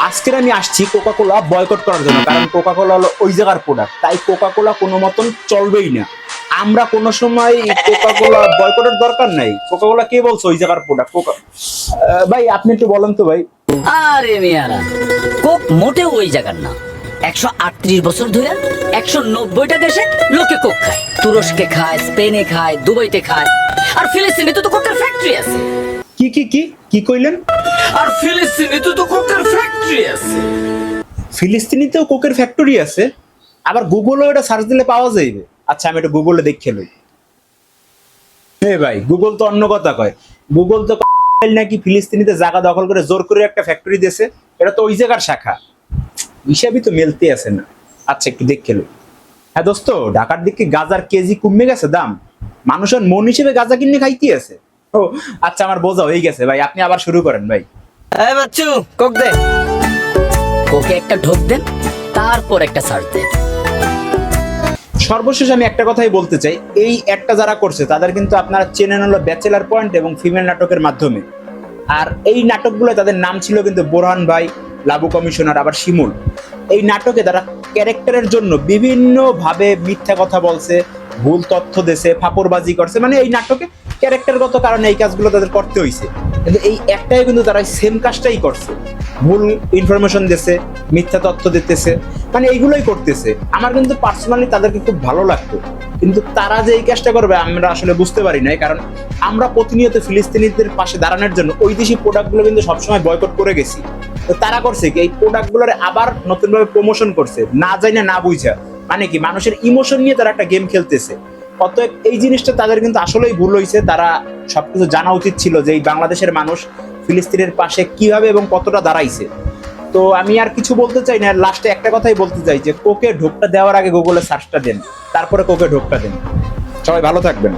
আজকের আমি আসছি কোকা কোলা বয়কট করার জন্য কারণ কোকা কোলা হলো ওই জায়গার প্রোডাক্ট তাই কোকা কোলা কোনো মতন চলবেই না। আমরা কোনো সময় কোকা কোলা বয়কটের দরকার নাই। কোকা কোলা কে বলছো ওই জায়গার প্রোডাক্ট কোকা ভাই আপনি একটু বলেন তো ভাই। আরে মিয়ারা কোক মোটেও ওই জায়গার না। একশো আটত্রিশ বছর ধরে একশো নব্বইটা দেশে লোকে কোক খায়। তুরস্কে খায় স্পেনে খায় দুবাইতে খায়। আর ফিলিস্তিনে তো তো কোকের ফ্যাক্টরি আছে। কি কি কি? কি কইলেন? আর ফিলিস্তিনে তো কোকের ফ্যাক্টরি আছে। ফিলিস্তিনিতেও কোকের ফ্যাক্টরি আছে আবার গুগলেও এটা সার্চ দিলে পাওয়া যাইবে। আচ্ছা আমি এটা গুগলে দেখে লই। এ ভাই গুগল তো অন্য কথা কয়। গুগল তো নাকি ফিলিস্তিনিতে জায়গা দখল করে জোর করে একটা ফ্যাক্টরি দিয়েছে এটা তো ওই জায়গার শাখা। হিসাবই তো মেলতে আছে না। আচ্ছা একটু দেখে লই। হ্যাঁ দোস্ত ঢাকার দিকে গাজার কেজি কমে গেছে দাম। মানুষের মন হিসেবে গাজা কিনে খাইতে আছে। আচ্ছা আমার বোঝা হয়ে গেছে। ভাই আপনি আবার শুরু করেন ভাই। এই বাচ্চু কোক দে। কোকে একটা ঢোক দেন তারপর একটা সার্চ দেন। সর্বশেষ আমি একটা কথাই বলতে চাই এই একটা যারা করছে তাদের কিন্তু আপনারা চেনেন হলো ব্যাচেলার পয়েন্ট এবং ফিমেল নাটকের মাধ্যমে। আর এই নাটকগুলো তাদের নাম ছিল কিন্তু বোরহান ভাই লাবু কমিশনার আবার শিমুল। এই নাটকে তারা ক্যারেক্টারের জন্য বিভিন্নভাবে মিথ্যা কথা বলছে ভুল তথ্য দেশে ফাপড়বাজি করছে মানে এই নাটকে ক্যারেক্টারগত কারণে এই কাজগুলো তাদের করতে হয়েছে কিন্তু এই একটাই কিন্তু তারা সেম কাজটাই করছে। ভুল ইনফরমেশন দিতেছে মিথ্যা তথ্য দিতেছে মানে এইগুলোই করতেছে। আমার কিন্তু পার্সোনালি তাদেরকে খুব ভালো লাগতো। কিন্তু তারা যে এই কাজটা করবে, আমরা আসলে বুঝতে পারি না কারণ আমরা প্রতিনিয়ত ফিলিস্তিনিদের পাশে দাঁড়ানোর জন্য ওই দেশি প্রোডাক্টগুলো কিন্তু সবসময় বয়কট করে গেছি। তো তারা করছে কি, এই প্রোডাক্টগুলোর আবার নতুনভাবে প্রমোশন করছে। না জানি না বুঝা। মানে কি, মানুষের ইমোশন নিয়ে তারা একটা গেম খেলতেছে। অতএব এই জিনিসটা তাদের কিন্তু আসলেই ভুল হয়েছে। তারা সবকিছু জানা উচিত ছিল যে এই বাংলাদেশের মানুষ ফিলিস্তিনের পাশে কীভাবে এবং কতটা দাঁড়াইছে। তো আমি আর কিছু বলতে চাই না, লাস্টে একটা কথাই বলতে চাই যে কোকে ঢোকটা দেওয়ার আগে গুগলে সার্চটা দেন, তারপরে কোকে ঢোকটা দেন। সবাই ভালো থাকবেন।